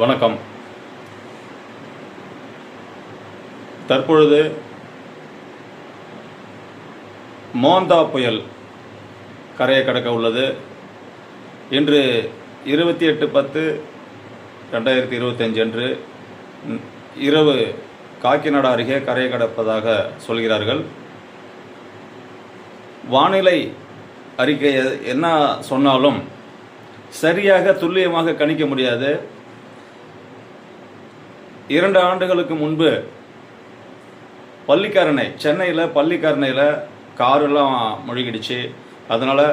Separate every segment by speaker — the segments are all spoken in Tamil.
Speaker 1: வணக்கம். தற்பொழுது மோந்தா புயல் கரையை கடக்க உள்ளது. இன்று இருபத்தி எட்டு பத்து ரெண்டாயிரத்தி இருபத்தஞ்சு அன்று இரவு காக்கிநாடா அருகே கரையை கடப்பதாக சொல்கிறார்கள். வானிலை அறிக்கை என்ன சொன்னாலும் சரியாக துல்லியமாக கணிக்க முடியாது. இரண்டு ஆண்டுகளுக்கு முன்பு பள்ளிக்கரணை சென்னையில் பள்ளிக்கரணையில் காரெல்லாம் முழுகிடுச்சு அதனால்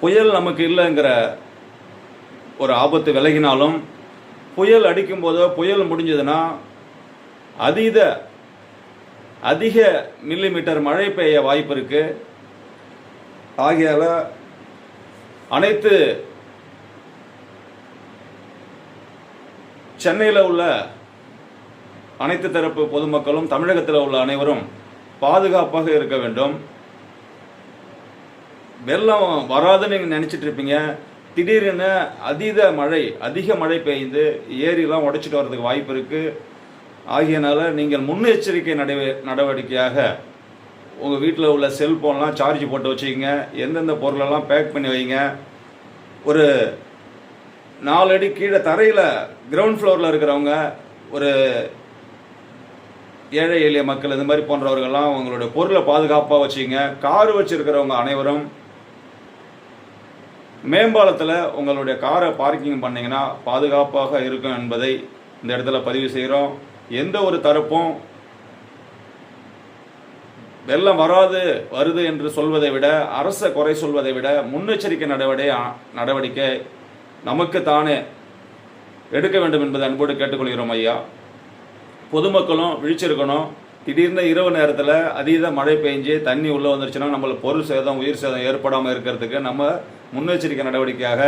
Speaker 1: புயல் நமக்கு இல்லைங்கிற ஒரு ஆபத்து விலகினாலும் புயல் அடிக்கும்போதோ புயல் முடிஞ்சதுன்னா அதீத அதிக மில்லிமீட்டர் மழை பெய்ய வாய்ப்பு இருக்குது ஆகையால் அனைத்து சென்னையில் உள்ள அனைத்து தரப்பு பொதுமக்களும் தமிழகத்தில் உள்ள அனைவரும் பாதுகாப்பாக இருக்க வேண்டும். வெள்ளம் வராதுன்னு நீங்கள் நினச்சிட்டு இருப்பீங்க. திடீரென அதீத மழை அதிக மழை பெய்து ஏரிலாம் உடைச்சிட்டு வர்றதுக்கு வாய்ப்பு இருக்குது ஆகியனால நீங்கள் முன்னெச்சரிக்கை நடவ நடவடிக்கையாக உங்கள் வீட்டில் உள்ள செல்ஃபோன்லாம் சார்ஜ் போட்டு வச்சுக்கோங்க. எந்தெந்த பொருளெல்லாம் பேக் பண்ணி வைங்க. ஒரு நாலு அடி கீழே தரையில் கிரவுண்ட் ஃப்ளோரில் இருக்கிறவங்க ஒரு ஏழை எளிய மக்கள் இந்த மாதிரி போன்றவர்கள்லாம் உங்களுடைய பொருளை பாதுகாப்பாக வச்சுங்க. கார் வச்சுருக்கிறவங்க அனைவரும் மேம்பாலத்தில் உங்களுடைய காரை பார்க்கிங் பண்ணிங்கன்னா பாதுகாப்பாக இருக்கும் என்பதை இந்த இடத்துல பதிவு செய்கிறோம் எந்த ஒரு தரப்பும் வெள்ளம் வராது வருது என்று சொல்வதை விட அரசை குறை சொல்வதை விட முன்னெச்சரிக்கை நடவடிக்கை நடவடிக்கை நமக்கு தானே எடுக்க வேண்டும் என்பதை அன்போடு கேட்டுக்கொள்கிறோம் ஐயா. பொதுமக்களும் விழிச்சிருக்கணும். திடீர்னு இரவு நேரத்தில் அதீத மழை பெஞ்சு தண்ணி உள்ளே வந்துருச்சுன்னா நம்மளை பொருள் சேதம் உயிர் சேதம் ஏற்படாமல் இருக்கிறதுக்கு நம்ம முன்னெச்சரிக்கை நடவடிக்கையாக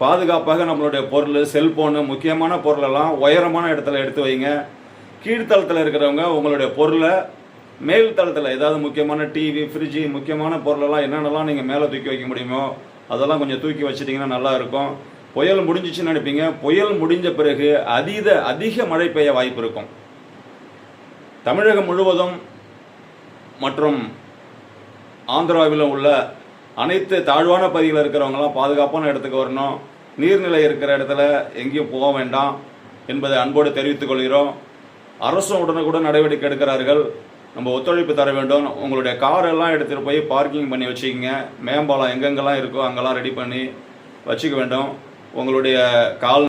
Speaker 1: பாதுகாப்பாக நம்மளுடைய பொருள் செல்போனு முக்கியமான பொருளெல்லாம் உயரமான இடத்துல எடுத்து வைங்க. கீழ்த்தளத்தில் இருக்கிறவங்க உங்களுடைய பொருளை மேல் தளத்தில் ஏதாவது முக்கியமான டிவி ஃப்ரிட்ஜு முக்கியமான பொருளெல்லாம் என்னென்னலாம் நீங்கள் மேலே தூக்கி வைக்க முடியுமோ அதெல்லாம் கொஞ்சம் தூக்கி வச்சிட்டிங்கன்னா நல்லா இருக்கும். புயல் முடிஞ்சிச்சுன்னு நினைப்பீங்க. புயல் முடிஞ்ச பிறகு அதீத அதிக மழை பெய்ய வாய்ப்பு இருக்கும். தமிழகம் முழுவதும் மற்றும் ஆந்திராவிலும் உள்ள அனைத்து தாழ்வான பகுதியில் இருக்கிறவங்களாம் பாதுகாப்பான இடத்துக்கு வரணும். நீர்நிலை இருக்கிற இடத்துல எங்கேயும் போக வேண்டாம் என்பதை அன்போடு தெரிவித்துக் கொள்கிறோம். அரசும் உடனுக்குடன் நடவடிக்கை எடுக்கிறார்கள். நம்ம ஒத்துழைப்பு தர வேண்டும். உங்களுடைய காரெல்லாம் எடுத்துகிட்டு போய் பார்க்கிங் பண்ணி வச்சுக்கோங்க. மேம்பாலம் எங்கெங்கெல்லாம் இருக்கோ அங்கெல்லாம் ரெடி பண்ணி வச்சுக்க வேண்டும். உங்களுடைய கால்